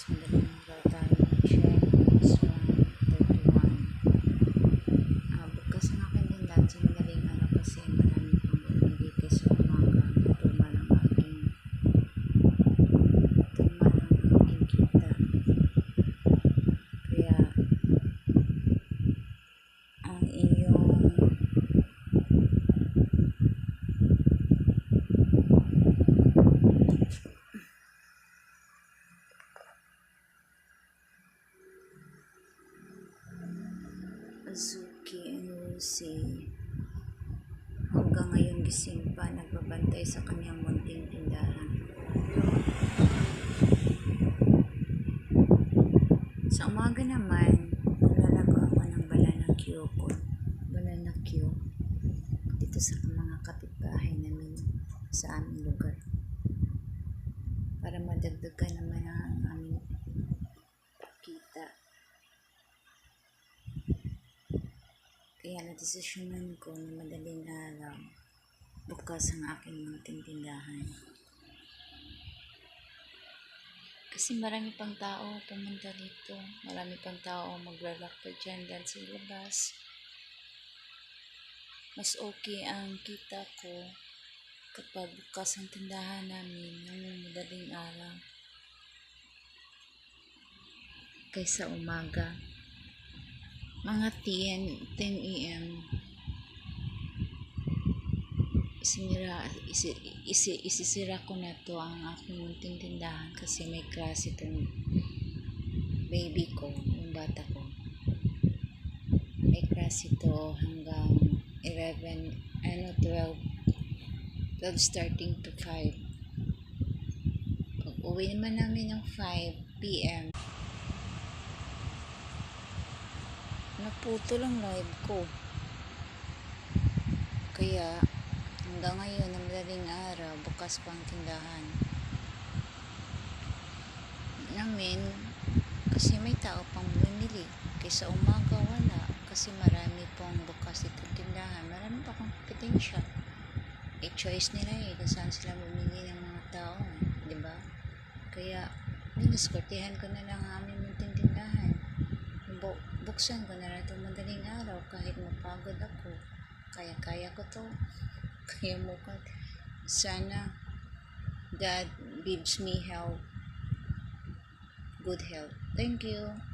చేసుకుంటున్నాను Azuki and Lucy hanggang ngayon gising pa nagbabantay sa kanyang munting tindahan. Sa umaga naman, nalalago ako ng banana Q ko. Banana Q. Dito sa mga kapitbahay namin sa aming lugar. Para madagdagan naman ang aming kita. Kaya nadesisyonan ko na madaling araw bukas ang aking munting tindahan. Kasi marami pang tao pumunta dito. Marami pang tao maglalakad dyan dahil sa labas. Mas okay ang kita ko kapag bukas ang tindahan namin ng madaling araw kaysa umaga. Mga 10, 10 a.m. Isinira, isi, isi, isisira ko na to ang aking tindahan kasi may klase itong baby ko, yung bata ko. May klase ito hanggang 11, ano, 12, 12 starting to 5. Pag uwi naman namin ng 5 p.m., naputo lang live ko. Kaya, hanggang ngayon, ng madaling araw, bukas pa ang tindahan. Namin, kasi may tao pang bumili. Kaysa umaga, wala. Kasi marami pong bukas itong tindahan. Marami pa akong kompetensya. Eh, choice nila eh, kung saan sila bumili ng mga tao. Ba? Kaya, dinaskortehan ko na lang ang aming munting tindahan. Bu- buksan ko na lang itong madaling araw kahit mapagod ako. Kaya-kaya ko to. Kaya ko. Sana God gives me health. Good health. Thank you.